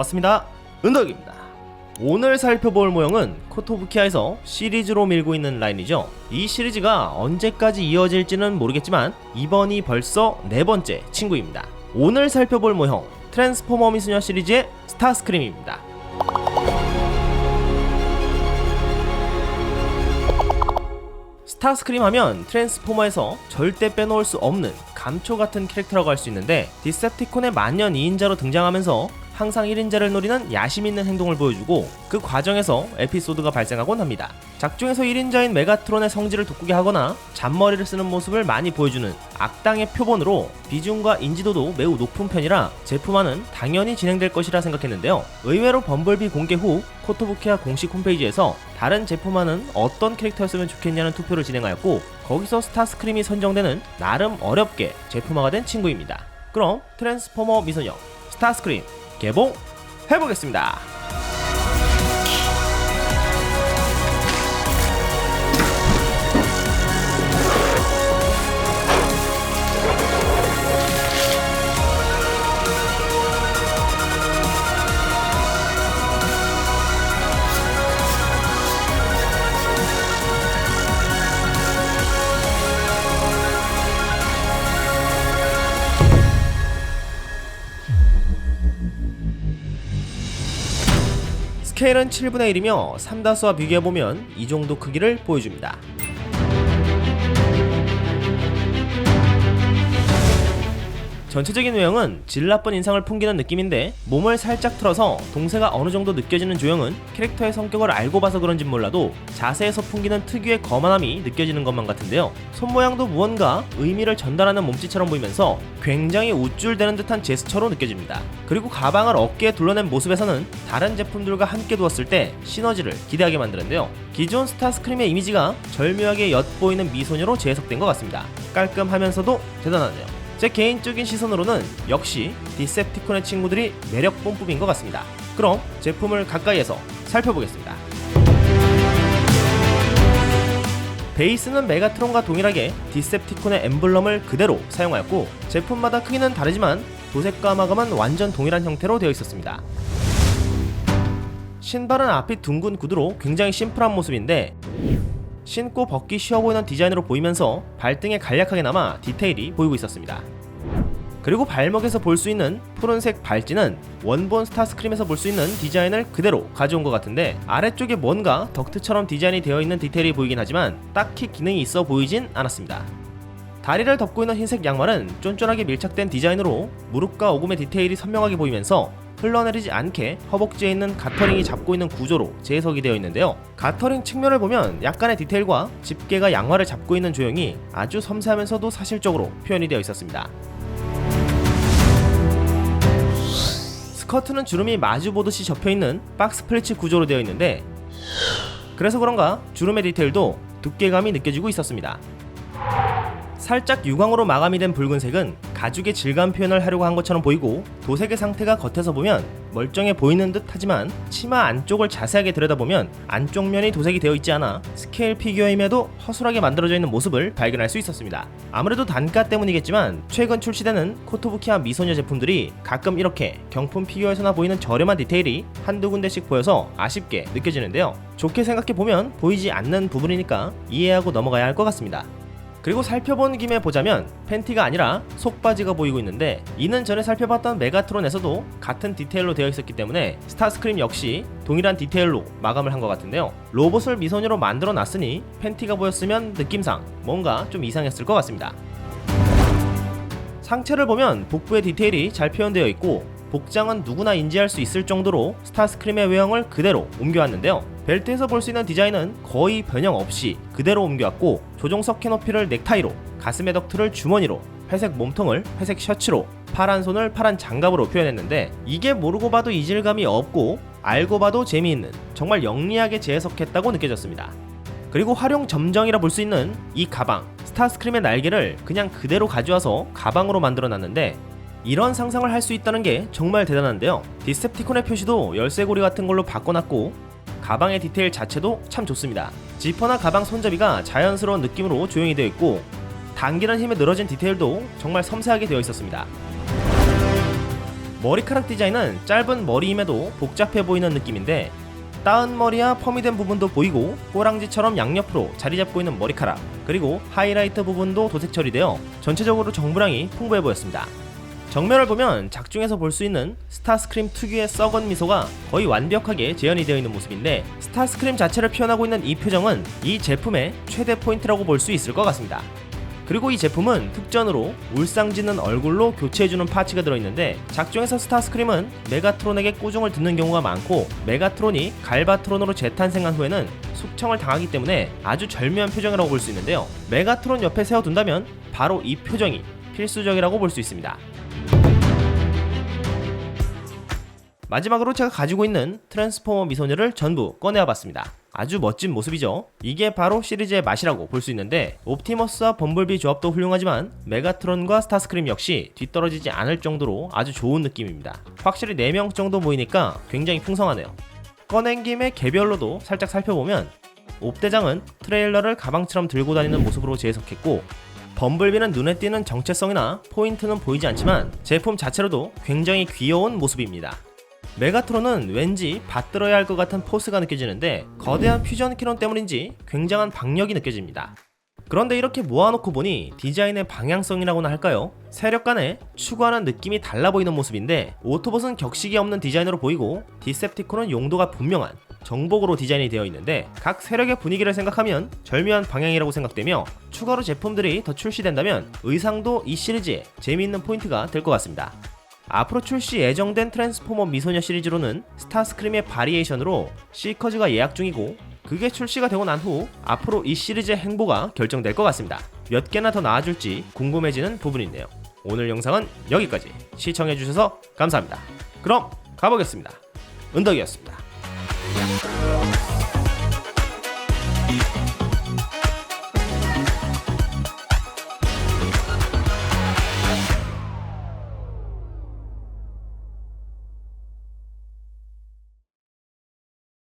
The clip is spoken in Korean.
왔습니다. 은덕입니다. 오늘 살펴볼 모형은 코토부키아에서 시리즈로 밀고 있는 라인이죠. 이 시리즈가 언제까지 이어질지는 모르겠지만 이번이 벌써 네 번째 친구입니다. 오늘 살펴볼 모형 트랜스포머 미소녀 시리즈의 스타스크림입니다. 스타스크림 하면 트랜스포머에서 절대 빼놓을 수 없는 감초 같은 캐릭터라고 할 수 있는데 디셉티콘의 만년 2인자로 등장하면서 항상 1인자를 노리는 야심 있는 행동을 보여주고 그 과정에서 에피소드가 발생하곤 합니다. 작중에서 1인자인 메가트론의 성질을 돋구게 하거나 잔머리를 쓰는 모습을 많이 보여주는 악당의 표본으로 비중과 인지도도 매우 높은 편이라 제품화는 당연히 진행될 것이라 생각했는데요. 의외로 범블비 공개 후 코토부키아 공식 홈페이지에서 다른 제품화는 어떤 캐릭터였으면 좋겠냐는 투표를 진행하였고 거기서 스타스크림이 선정되는 나름 어렵게 제품화가 된 친구입니다. 그럼 트랜스포머 미소녀 스타스크림 개봉 해보겠습니다. 스케일은 7분의 1이며 3다수와 비교해보면 이 정도 크기를 보여줍니다. 전체적인 외형은 질 나쁜 인상을 풍기는 느낌인데 몸을 살짝 틀어서 동세가 어느 정도 느껴지는 조형은 캐릭터의 성격을 알고 봐서 그런진 몰라도 자세에서 풍기는 특유의 거만함이 느껴지는 것만 같은데요. 손 모양도 무언가 의미를 전달하는 몸짓처럼 보이면서 굉장히 우쭐대는 듯한 제스처로 느껴집니다. 그리고 가방을 어깨에 둘러낸 모습에서는 다른 제품들과 함께 두었을 때 시너지를 기대하게 만드는데요. 기존 스타스크림의 이미지가 절묘하게 엿보이는 미소녀로 재해석된 것 같습니다. 깔끔하면서도 대단하네요. 제 개인적인 시선으로는 역시 디셉티콘의 친구들이 매력 뿜뿜인 것 같습니다. 그럼 제품을 가까이에서 살펴보겠습니다. 베이스는 메가트론과 동일하게 디셉티콘의 엠블럼을 그대로 사용하였고 제품마다 크기는 다르지만 도색과 마감은 완전 동일한 형태로 되어 있었습니다. 신발은 앞이 둥근 구두로 굉장히 심플한 모습인데 신고 벗기 쉬워 보이는 디자인으로 보이면서 발등에 간략하게 남아 디테일이 보이고 있었습니다. 그리고 발목에서 볼 수 있는 푸른색 발찌는 원본 스타스크림에서 볼 수 있는 디자인을 그대로 가져온 것 같은데 아래쪽에 뭔가 덕트처럼 디자인이 되어 있는 디테일이 보이긴 하지만 딱히 기능이 있어 보이진 않았습니다. 다리를 덮고 있는 흰색 양말은 쫀쫀하게 밀착된 디자인으로 무릎과 오금의 디테일이 선명하게 보이면서 흘러내리지 않게 허벅지에 있는 가터링이 잡고 있는 구조로 재해석이 되어 있는데요. 가터링 측면을 보면 약간의 디테일과 집게가 양말을 잡고 있는 조형이 아주 섬세하면서도 사실적으로 표현이 되어 있었습니다. 스커트는 주름이 마주 보듯이 접혀 있는 박스 플리츠 구조로 되어 있는데 그래서 그런가 주름의 디테일도 두께감이 느껴지고 있었습니다. 살짝 유광으로 마감이 된 붉은색은 가죽의 질감 표현을 하려고 한 것처럼 보이고 도색의 상태가 겉에서 보면 멀쩡해 보이는 듯 하지만 치마 안쪽을 자세하게 들여다보면 안쪽 면이 도색이 되어 있지 않아 스케일 피규어임에도 허술하게 만들어져 있는 모습을 발견할 수 있었습니다. 아무래도 단가 때문이겠지만 최근 출시되는 코토부키아 미소녀 제품들이 가끔 이렇게 경품 피규어에서나 보이는 저렴한 디테일이 한두 군데씩 보여서 아쉽게 느껴지는데요. 좋게 생각해 보면 보이지 않는 부분이니까 이해하고 넘어가야 할 것 같습니다. 그리고 살펴본 김에 보자면 팬티가 아니라 속바지가 보이고 있는데 이는 전에 살펴봤던 메가트론에서도 같은 디테일로 되어 있었기 때문에 스타스크림 역시 동일한 디테일로 마감을 한 것 같은데요. 로봇을 미소녀로 만들어 놨으니 팬티가 보였으면 느낌상 뭔가 좀 이상했을 것 같습니다. 상체를 보면 복부의 디테일이 잘 표현되어 있고 복장은 누구나 인지할 수 있을 정도로 스타스크림의 외형을 그대로 옮겨왔는데요. 벨트에서 볼 수 있는 디자인은 거의 변형 없이 그대로 옮겨왔고 조종석 캐노피를 넥타이로 가슴의 덕트를 주머니로 회색 몸통을 회색 셔츠로 파란 손을 파란 장갑으로 표현했는데 이게 모르고 봐도 이질감이 없고 알고 봐도 재미있는 정말 영리하게 재해석했다고 느껴졌습니다. 그리고 활용 점정이라 볼 수 있는 이 가방 스타스크림의 날개를 그냥 그대로 가져와서 가방으로 만들어 놨는데 이런 상상을 할 수 있다는 게 정말 대단한데요. 디셉티콘의 표시도 열쇠고리 같은 걸로 바꿔놨고 가방의 디테일 자체도 참 좋습니다. 지퍼나 가방 손잡이가 자연스러운 느낌으로 조형이 되어 있고 당기는 힘에 늘어진 디테일도 정말 섬세하게 되어 있었습니다. 머리카락 디자인은 짧은 머리임에도 복잡해 보이는 느낌인데 따은 머리와 펌이된 부분도 보이고 꼬랑지처럼 양옆으로 자리 잡고 있는 머리카락 그리고 하이라이트 부분도 도색 처리되어 전체적으로 정부량이 풍부해 보였습니다. 정면을 보면 작중에서 볼 수 있는 스타스크림 특유의 썩은 미소가 거의 완벽하게 재현이 되어 있는 모습인데 스타스크림 자체를 표현하고 있는 이 표정은 이 제품의 최대 포인트라고 볼 수 있을 것 같습니다. 그리고 이 제품은 특전으로 울상지는 얼굴로 교체해주는 파츠가 들어있는데 작중에서 스타스크림은 메가트론에게 꾸중을 듣는 경우가 많고 메가트론이 갈바트론으로 재탄생한 후에는 숙청을 당하기 때문에 아주 절묘한 표정이라고 볼 수 있는데요 메가트론 옆에 세워둔다면 바로 이 표정이 필수적이라고 볼 수 있습니다 마지막으로 제가 가지고 있는 트랜스포머 미소녀를 전부 꺼내와 봤습니다. 아주 멋진 모습이죠. 이게 바로 시리즈의 맛이라고 볼 수 있는데 옵티머스와 범블비 조합도 훌륭하지만 메가트론과 스타스크림 역시 뒤떨어지지 않을 정도로 아주 좋은 느낌입니다. 확실히 4명 정도 모이니까 굉장히 풍성하네요. 꺼낸 김에 개별로도 살짝 살펴보면 옵대장은 트레일러를 가방처럼 들고 다니는 모습으로 재해석했고 범블비는 눈에 띄는 정체성이나 포인트는 보이지 않지만 제품 자체로도 굉장히 귀여운 모습입니다. 메가트론은 왠지 받들어야 할 것 같은 포스가 느껴지는데 거대한 퓨전 캐논 때문인지 굉장한 박력이 느껴집니다. 그런데 이렇게 모아놓고 보니 디자인의 방향성이라고나 할까요? 세력 간에 추구하는 느낌이 달라 보이는 모습인데 오토봇은 격식이 없는 디자인으로 보이고 디셉티콘은 용도가 분명한 정복으로 디자인이 되어 있는데 각 세력의 분위기를 생각하면 절묘한 방향이라고 생각되며 추가로 제품들이 더 출시된다면 의상도 이 시리즈의 재미있는 포인트가 될 것 같습니다. 앞으로 출시 예정된 트랜스포머 미소녀 시리즈로는 스타스크림의 바리에이션으로 시커즈가 예약 중이고 그게 출시가 되고 난 후 앞으로 이 시리즈의 행보가 결정될 것 같습니다. 몇 개나 더 나와줄지 궁금해지는 부분인데요. 오늘 영상은 여기까지 시청해주셔서 감사합니다. 그럼 가보겠습니다. 은덕이었습니다.